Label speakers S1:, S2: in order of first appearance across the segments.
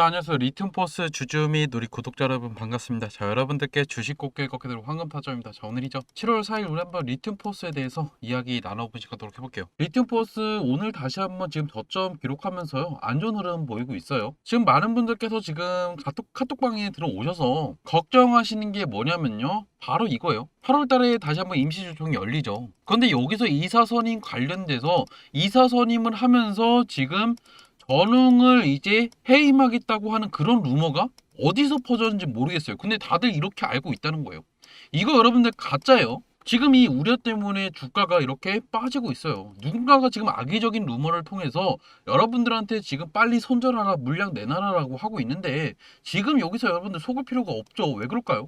S1: 자, 안녕하세요. 리튬포스 주주 및 우리 구독자 여러분 반갑습니다. 자, 여러분들께 주식 걷게 되는 황금타점입니다. 자, 오늘이죠. 7월 4일 우리 한번 리튬포스에 대해서 이야기 나눠보시도록 해볼게요. 리튬포스 오늘 다시 한번 지금 저점 기록하면서요. 안 좋은 흐름 보이고 있어요. 지금 많은 분들께서 지금 카톡, 카톡방에 들어오셔서 걱정하시는 게 뭐냐면요. 바로 이거예요. 8월 달에 다시 한번 임시주총이 열리죠. 그런데 여기서 이사선임 관련돼서 이사선임을 하면서 지금 전웅을 이제 해임하겠다고 하는 그런 루머가 어디서 퍼졌는지 모르겠어요. 근데 다들 이렇게 알고 있다는 거예요. 이거 여러분들 가짜예요. 지금 이 우려 때문에 주가가 이렇게 빠지고 있어요. 누군가가 지금 악의적인 루머를 통해서 여러분들한테 지금 빨리 손절하라, 물량 내놔라라고 하고 있는데 지금 여기서 여러분들 속을 필요가 없죠. 왜 그럴까요?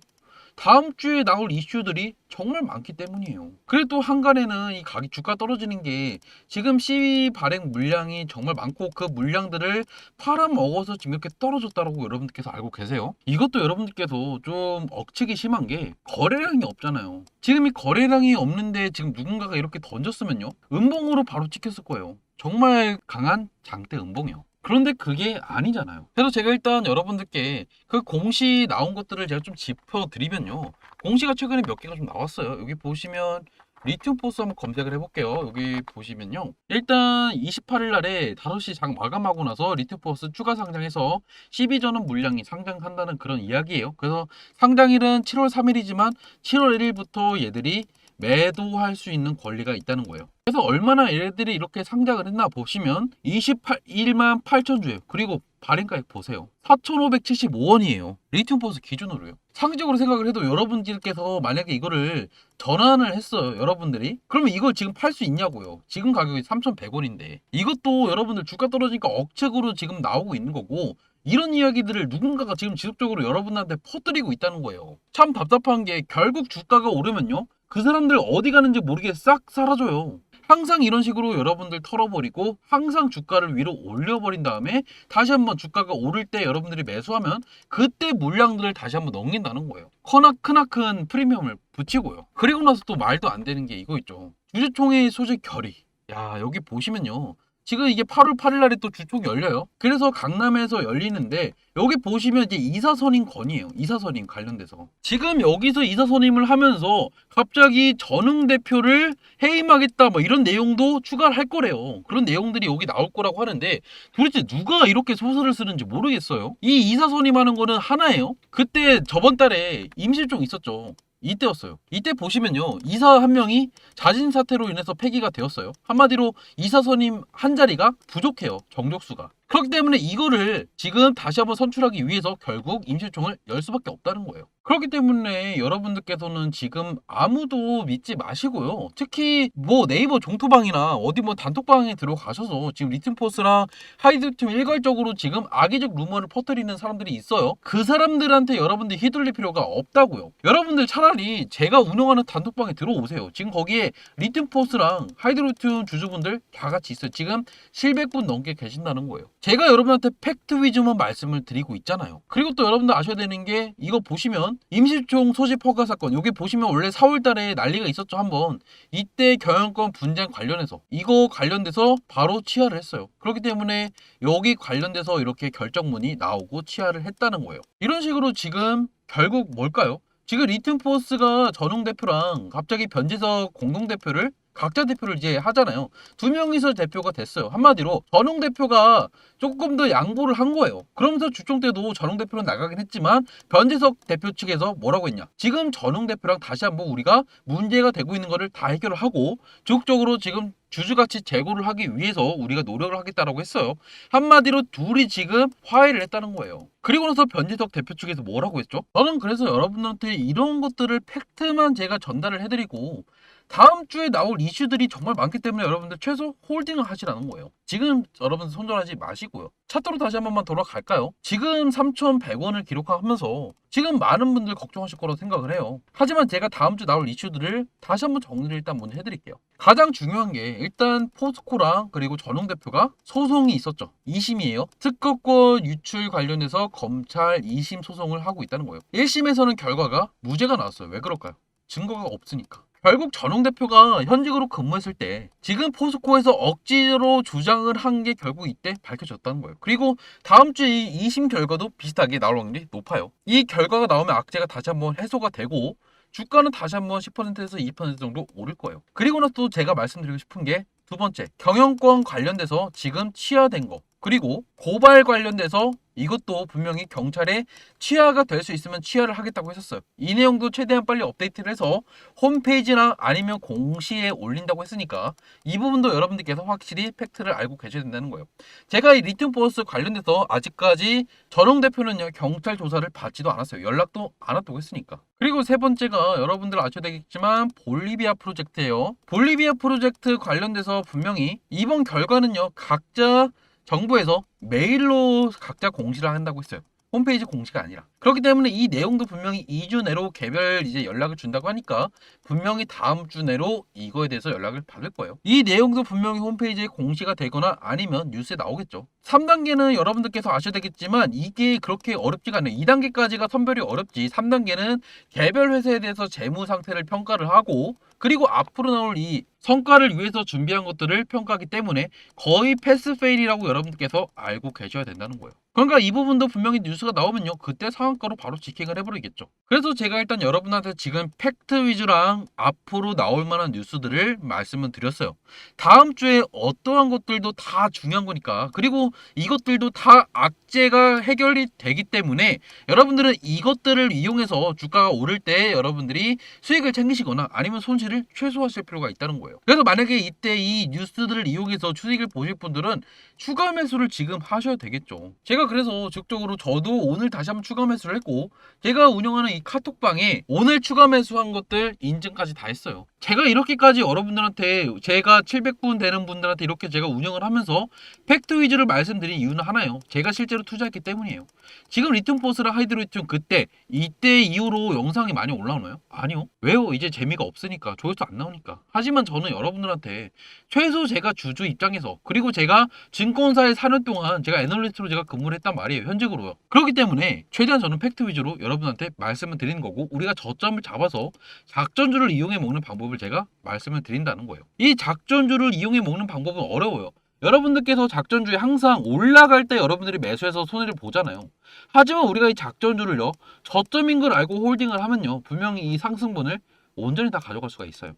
S1: 다음 주에 나올 이슈들이 정말 많기 때문이에요. 그래도 한간에는 이 가격 주가 떨어지는 게 지금 시위 발행 물량이 정말 많고 그 물량들을 팔아먹어서 지금 이렇게 떨어졌다고 여러분들께서 알고 계세요. 이것도 여러분들께서 좀 억측이 심한 게 거래량이 없잖아요. 지금 이 거래량이 없는데 지금 누군가가 이렇게 던졌으면요. 음봉으로 바로 찍혔을 거예요. 정말 강한 장대 음봉이요. 그런데 그게 아니잖아요. 그래서 제가 일단 여러분들께 그 공시 나온 것들을 제가 좀 짚어드리면요. 공시가 최근에 몇 개가 좀 나왔어요. 여기 보시면 리튬 포스 한번 검색을 해볼게요. 여기 보시면요. 일단 28일 날에 5시 장 마감하고 나서 리튬 포스 추가 상장해서 12전원 물량이 상장한다는 그런 이야기예요. 그래서 상장일은 7월 3일이지만 7월 1일부터 얘들이 매도할 수 있는 권리가 있다는 거예요. 그래서 얼마나 얘들이 이렇게 상장을 했나 보시면 21만 8천 주예요. 그리고 발행가액 보세요. 4,575원이에요. 리튬 포스 기준으로요. 상식적으로 생각을 해도 여러분들께서 만약에 이거를 전환을 했어요. 여러분들이. 그러면 이걸 지금 팔 수 있냐고요. 지금 가격이 3,100원인데. 이것도 여러분들 주가 떨어지니까 억측으로 지금 나오고 있는 거고 이런 이야기들을 누군가가 지금 지속적으로 여러분한테 퍼뜨리고 있다는 거예요. 참 답답한 게 결국 주가가 오르면요. 그 사람들 어디 가는지 모르게 싹 사라져요. 항상 이런 식으로 여러분들 털어버리고 항상 주가를 위로 올려버린 다음에 다시 한번 주가가 오를 때 여러분들이 매수하면 그때 물량들을 다시 한번 넘긴다는 거예요. 커나 크나큰 프리미엄을 붙이고요. 그리고 나서 또 말도 안 되는 게 이거 있죠. 주주총회 소집 결의. 야 여기 보시면요. 지금 이게 8월 8일 날에 또 주총이 열려요. 그래서 강남에서 열리는데 여기 보시면 이제 이사선임 건이에요. 이사선임 관련돼서. 지금 여기서 이사선임을 하면서 갑자기 전흥 대표를 해임하겠다 뭐 이런 내용도 추가를 할 거래요. 그런 내용들이 여기 나올 거라고 하는데 도대체 누가 이렇게 소설을 쓰는지 모르겠어요. 이 이사선임 하는 거는 하나예요. 그때 저번 달에 임실종 있었죠. 이때였어요. 이때 보시면요. 이사 한 명이 자진 사퇴로 인해서 폐기가 되었어요. 한마디로 이사 선임 한 자리가 부족해요. 정족수가. 그렇기 때문에 이거를 지금 다시 한번 선출하기 위해서 결국 임실총을 열 수밖에 없다는 거예요. 그렇기 때문에 여러분들께서는 지금 아무도 믿지 마시고요. 특히 뭐 네이버 종토방이나 어디 뭐 단톡방에 들어가셔서 지금 리튬포스랑 하이드팀 일괄적으로 지금 악의적 루머를 퍼뜨리는 사람들이 있어요. 그 사람들한테 여러분들이 휘둘릴 필요가 없다고요. 여러분들 차라리 제가 운영하는 단톡방에 들어오세요. 지금 거기에 리튬포스랑 하이드로튬 주주분들 다 같이 있어요. 지금 700분 넘게 계신다는 거예요. 제가 여러분한테 팩트 위주만 말씀을 드리고 있잖아요. 그리고 또 여러분들 아셔야 되는 게 이거 보시면 임실총 소집 허가 사건 여기 보시면 원래 4월 달에 난리가 있었죠 한번 이때 경영권 분쟁 관련해서 이거 관련돼서 바로 취하를 했어요. 그렇기 때문에 여기 관련돼서 이렇게 결정문이 나오고 취하를 했다는 거예요. 이런 식으로 지금 결국 뭘까요? 지금 리튬포스가 전웅 대표랑 갑자기 변재석 공동 대표를 각자 대표를 이제 하잖아요. 두 명이서 대표가 됐어요. 한마디로 전웅 대표가 조금 더 양보를 한 거예요. 그러면서 주총 때도 전웅 대표는 나가긴 했지만 변재석 대표 측에서 뭐라고 했냐? 지금 전웅 대표랑 다시 한번 우리가 문제가 되고 있는 거를 다 해결을 하고 적극적으로 지금 주주가치 제고를 하기 위해서 우리가 노력을 하겠다라고 했어요. 한마디로 둘이 지금 화해를 했다는 거예요. 그리고 나서 변재석 대표 측에서 뭐라고 했죠? 저는 그래서 여러분한테 이런 것들을 팩트만 제가 전달을 해드리고 다음 주에 나올 이슈들이 정말 많기 때문에 여러분들 최소 홀딩을 하시라는 거예요. 지금 여러분 손절하지 마시고요. 차트로 다시 한 번만 돌아갈까요? 지금 3,100원을 기록하면서 지금 많은 분들 걱정하실 거라고 생각을 해요. 하지만 제가 다음 주 나올 이슈들을 다시 한번 정리를 일단 먼저 해드릴게요. 가장 중요한 게 일단 포스코랑 그리고 전웅 대표가 소송이 있었죠. 2심이에요. 특허권 유출 관련해서 검찰 2심 소송을 하고 있다는 거예요. 1심에서는 결과가 무죄가 나왔어요. 왜 그럴까요? 증거가 없으니까. 결국 전용 대표가 현직으로 근무했을 때 지금 포스코에서 억지로 주장을 한 게 결국 이때 밝혀졌다는 거예요. 그리고 다음 주 이 2심 결과도 비슷하게 나올 확률이 높아요. 이 결과가 나오면 악재가 다시 한번 해소가 되고 주가는 다시 한번 10%에서 2% 정도 오를 거예요. 그리고 나서 또 제가 말씀드리고 싶은 게 두 번째, 경영권 관련돼서 지금 취하된 거. 그리고 고발 관련돼서 이것도 분명히 경찰에 취하가 될 수 있으면 취하를 하겠다고 했었어요. 이 내용도 최대한 빨리 업데이트를 해서 홈페이지나 아니면 공시에 올린다고 했으니까 이 부분도 여러분들께서 확실히 팩트를 알고 계셔야 된다는 거예요. 제가 이 리튬 포스 관련돼서 아직까지 전홍 대표는요 경찰 조사를 받지도 않았어요. 연락도 안 왔다고 했으니까. 그리고 세 번째가 여러분들 아셔야 되겠지만 볼리비아 프로젝트예요. 볼리비아 프로젝트 관련돼서 분명히 이번 결과는요 각자 정부에서 메일로 각자 공시를 한다고 했어요. 홈페이지 공시가 아니라. 그렇기 때문에 이 내용도 분명히 2주 내로 개별 이제 연락을 준다고 하니까 분명히 다음 주 내로 이거에 대해서 연락을 받을 거예요. 이 내용도 분명히 홈페이지에 공시가 되거나 아니면 뉴스에 나오겠죠. 3단계는 여러분들께서 아셔야 되겠지만 이게 그렇게 어렵지가 않아요. 2단계까지가 선별이 어렵지. 3단계는 개별 회사에 대해서 재무 상태를 평가를 하고 그리고 앞으로 나올 이 성과를 위해서 준비한 것들을 평가하기 때문에 거의 패스 페일이라고 여러분들께서 알고 계셔야 된다는 거예요. 그러니까 이 부분도 분명히 뉴스가 나오면요. 그때 상한가로 바로 직행을 해버리겠죠. 그래서 제가 일단 여러분한테 지금 팩트 위주랑 앞으로 나올 만한 뉴스들을 말씀을 드렸어요. 다음 주에 어떠한 것들도 다 중요한 거니까. 그리고 이것들도 다 악재가 해결이 되기 때문에 여러분들은 이것들을 이용해서 주가가 오를 때 여러분들이 수익을 챙기시거나 아니면 손실을 최소화하실 필요가 있다는 거예요. 그래서 만약에 이때 이 뉴스들을 이용해서 수익을 보실 분들은 추가 매수를 지금 하셔야 되겠죠. 제가 그래서 적극적으로 저도 오늘 다시 한번 추가 매수를 했고 제가 운영하는 이 카톡방에 오늘 추가 매수한 것들 인증까지 다 했어요. 제가 이렇게까지 여러분들한테 제가 700분 되는 분들한테 이렇게 제가 운영을 하면서 팩트 위주를 말씀드린 이유는 하나예요. 제가 실제로 투자했기 때문이에요. 지금 리튬 포스랑 하이드로리튬 그때 이때 이후로 영상이 많이 올라오나요? 아니요. 왜요? 이제 재미가 없으니까 조회수 안 나오니까. 하지만 저는 여러분들한테 최소 제가 주주 입장에서 그리고 제가 증권사에 4년 동안 제가 애널리스트로 제가 근무를 했단 말이에요. 현직으로요. 그렇기 때문에 최대한 저는 팩트 위주로 여러분한테 말씀을 드리는 거고 우리가 저점을 잡아서 작전주를 이용해 먹는 방법을 제가 말씀을 드린다는 거예요. 이 작전주를 이용해 먹는 방법은 어려워요. 여러분들께서 작전주에 항상 올라갈 때 여러분들이 매수해서 손해를 보잖아요. 하지만 우리가 이 작전주를요, 저점인 걸 알고 홀딩을 하면요, 분명히 이 상승분을 온전히 다 가져갈 수가 있어요.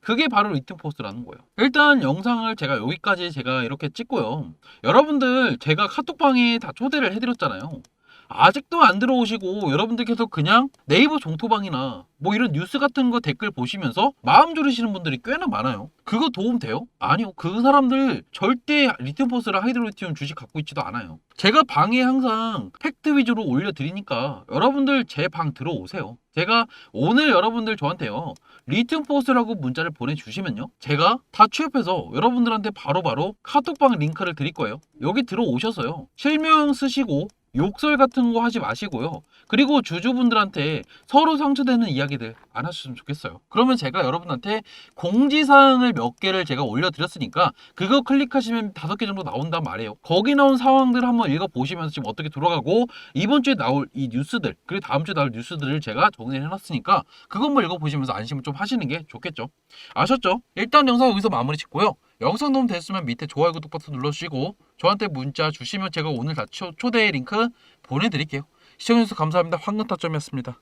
S1: 그게 바로 리튬 포스라는 거예요. 일단 영상을 제가 여기까지 제가 이렇게 찍고요. 여러분들 제가 카톡방에 다 초대를 해드렸잖아요. 아직도 안 들어오시고 여러분들께서 그냥 네이버 종토방이나 뭐 이런 뉴스 같은 거 댓글 보시면서 마음 졸이시는 분들이 꽤나 많아요. 그거 도움 돼요? 아니요. 그 사람들 절대 리튬 포스랑 하이드로리튬 주식 갖고 있지도 않아요. 제가 방에 항상 팩트 위주로 올려드리니까 여러분들 제 방 들어오세요. 제가 오늘 여러분들 저한테요. 리튬 포스라고 문자를 보내주시면요. 제가 다 취업해서 여러분들한테 바로바로 카톡방 링크를 드릴 거예요. 여기 들어오셔서요. 실명 쓰시고 욕설 같은 거 하지 마시고요. 그리고 주주분들한테 서로 상처되는 이야기들 안 하셨으면 좋겠어요. 그러면 제가 여러분한테 공지사항을 몇 개를 제가 올려드렸으니까 그거 클릭하시면 다섯 개 정도 나온단 말이에요. 거기 나온 상황들 한번 읽어보시면서 지금 어떻게 돌아가고 이번 주에 나올 이 뉴스들 그리고 다음 주에 나올 뉴스들을 제가 정리를 해놨으니까 그것만 읽어보시면서 안심을 좀 하시는 게 좋겠죠. 아셨죠? 일단 영상 여기서 마무리 짓고요. 영상 도움 됐으면 밑에 좋아요 구독 버튼 눌러주시고 저한테 문자 주시면 제가 오늘 다 초, 초대 링크 보내드릴게요. 시청해주셔서 감사합니다. 황금타점이었습니다.